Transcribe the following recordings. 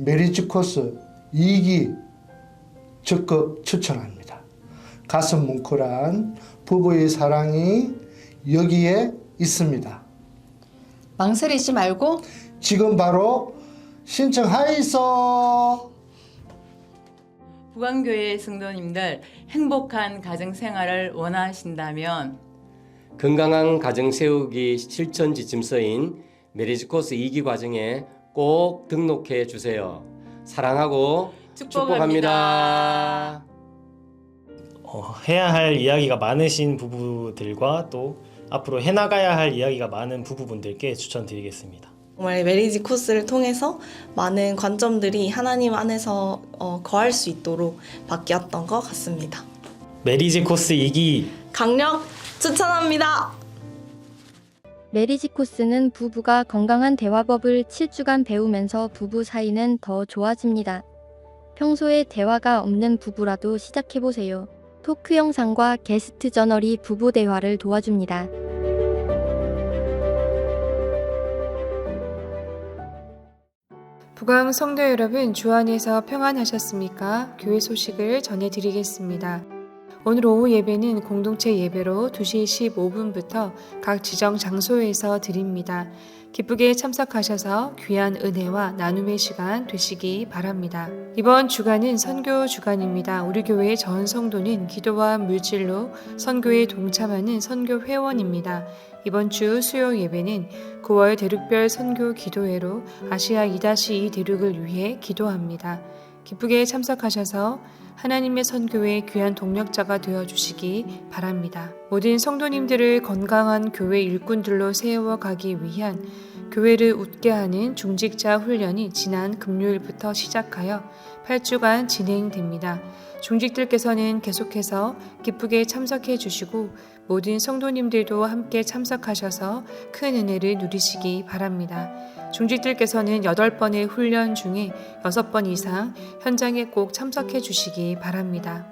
메리지 코스 2기 적극 추천합니다. 가슴 뭉클한 부부의 사랑이 여기에 있습니다. 망설이지 말고 지금 바로 신청하이소. 부강교회 성도님들 행복한 가정 생활을 원하신다면 건강한 가정 세우기 실천 지침서인 메리지 코스 2기 과정에 꼭 등록해 주세요. 사랑하고 축복합니다. 어, 해야 할 이야기가 많으신 부부들과 또 앞으로 해나가야 할 이야기가 많은 부부분들께 추천드리겠습니다. 정말 메리지 코스를 통해서 많은 관점들이 하나님 안에서 어, 거할 수 있도록 바뀌었던 것 같습니다. 메리지 코스 2기 강력 추천합니다. 메리지 코스는 부부가 건강한 대화법을 7주간 배우면서 부부 사이는 더 좋아집니다. 평소에 대화가 없는 부부라도 시작해보세요. 토크 영상과 게스트 저널이 부부 대화를 도와줍니다. 부강 성도 여러분, 주 안에서 평안하셨습니까? 교회 소식을 전해드리겠습니다. 오늘 오후 예배는 공동체 예배로 2시 15분부터 각 지정 장소에서 드립니다. 기쁘게 참석하셔서 귀한 은혜와 나눔의 시간 되시기 바랍니다. 이번 주간은 선교 주간입니다. 우리 교회 전 성도는 기도와 물질로 선교에 동참하는 선교 회원입니다. 이번 주 수요 예배는 9월 대륙별 선교 기도회로 아시아 2-2 대륙을 위해 기도합니다. 기쁘게 참석하셔서 하나님의 선교의 귀한 동력자가 되어 주시기 바랍니다. 모든 성도님들을 건강한 교회 일꾼들로 세워 가기 위한 교회를 웃게 하는 중직자 훈련이 지난 금요일부터 시작하여 8주간 진행됩니다. 중직들께서는 계속해서 기쁘게 참석해 주시고 모든 성도님들도 함께 참석하셔서 큰 은혜를 누리시기 바랍니다. 중직들께서는 8번의 훈련 중에 6번 이상 현장에 꼭 참석해 주시기 바랍니다.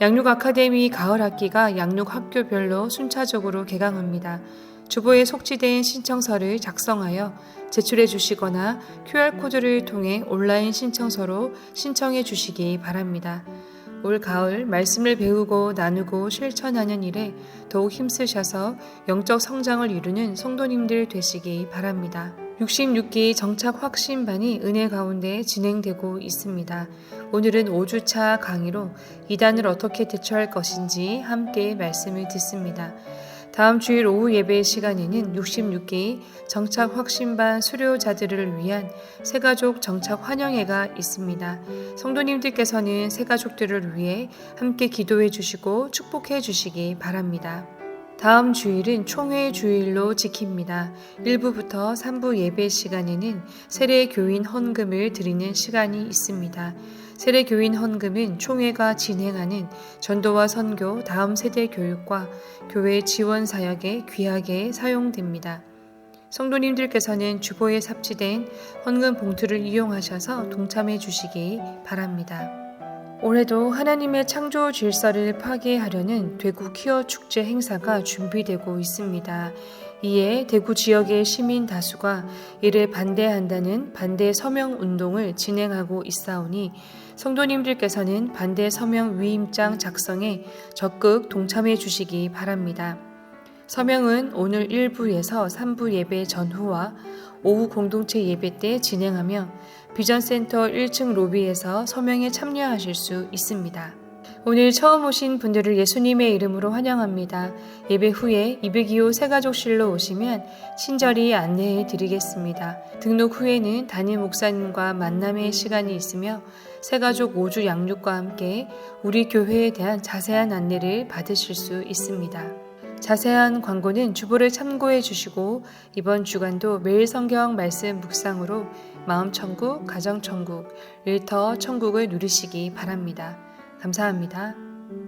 양육 아카데미 가을 학기가 양육 학교별로 순차적으로 개강합니다. 주보에 속지된 신청서를 작성하여 제출해 주시거나 QR코드를 통해 온라인 신청서로 신청해 주시기 바랍니다. 올 가을 말씀을 배우고 나누고 실천하는 일에 더욱 힘쓰셔서 영적 성장을 이루는 성도님들 되시기 바랍니다. 66기 정착 확신반이 은혜 가운데 진행되고 있습니다. 오늘은 5주차 강의로 이단을 어떻게 대처할 것인지 함께 말씀을 듣습니다. 다음 주일 오후 예배 시간에는 66기 정착 확신반 수료자들을 위한 새가족 정착 환영회가 있습니다. 성도님들께서는 새가족들을 위해 함께 기도해 주시고 축복해 주시기 바랍니다. 다음 주일은 총회 주일로 지킵니다. 1부부터 3부 예배 시간에는 세례 교인 헌금을 드리는 시간이 있습니다. 세례 교인 헌금은 총회가 진행하는 전도와 선교 다음 세대 교육과 교회 지원 사역에 귀하게 사용됩니다. 성도님들께서는 주보에 삽지된 헌금 봉투를 이용하셔서 동참해 주시기 바랍니다. 올해도 하나님의 창조 질서를 파괴하려는 대구 퀴어 축제 행사가 준비되고 있습니다. 이에 대구 지역의 시민 다수가 이를 반대한다는 반대 서명 운동을 진행하고 있사오니 성도님들께서는 반대 서명 위임장 작성에 적극 동참해 주시기 바랍니다. 서명은 오늘 1부에서 3부 예배 전후와 오후 공동체 예배 때 진행하며 비전센터 1층 로비에서 서명에 참여하실 수 있습니다. 오늘 처음 오신 분들을 예수님의 이름으로 환영합니다. 예배 후에 202호 새가족실로 오시면 친절히 안내해 드리겠습니다. 등록 후에는 담임 목사님과 만남의 시간이 있으며 새가족 5주 양육과 함께 우리 교회에 대한 자세한 안내를 받으실 수 있습니다. 자세한 광고는 주보를 참고해 주시고 이번 주간도 매일 성경 말씀 묵상으로 마음 천국, 가정 천국, 일터 천국을 누리시기 바랍니다. 감사합니다.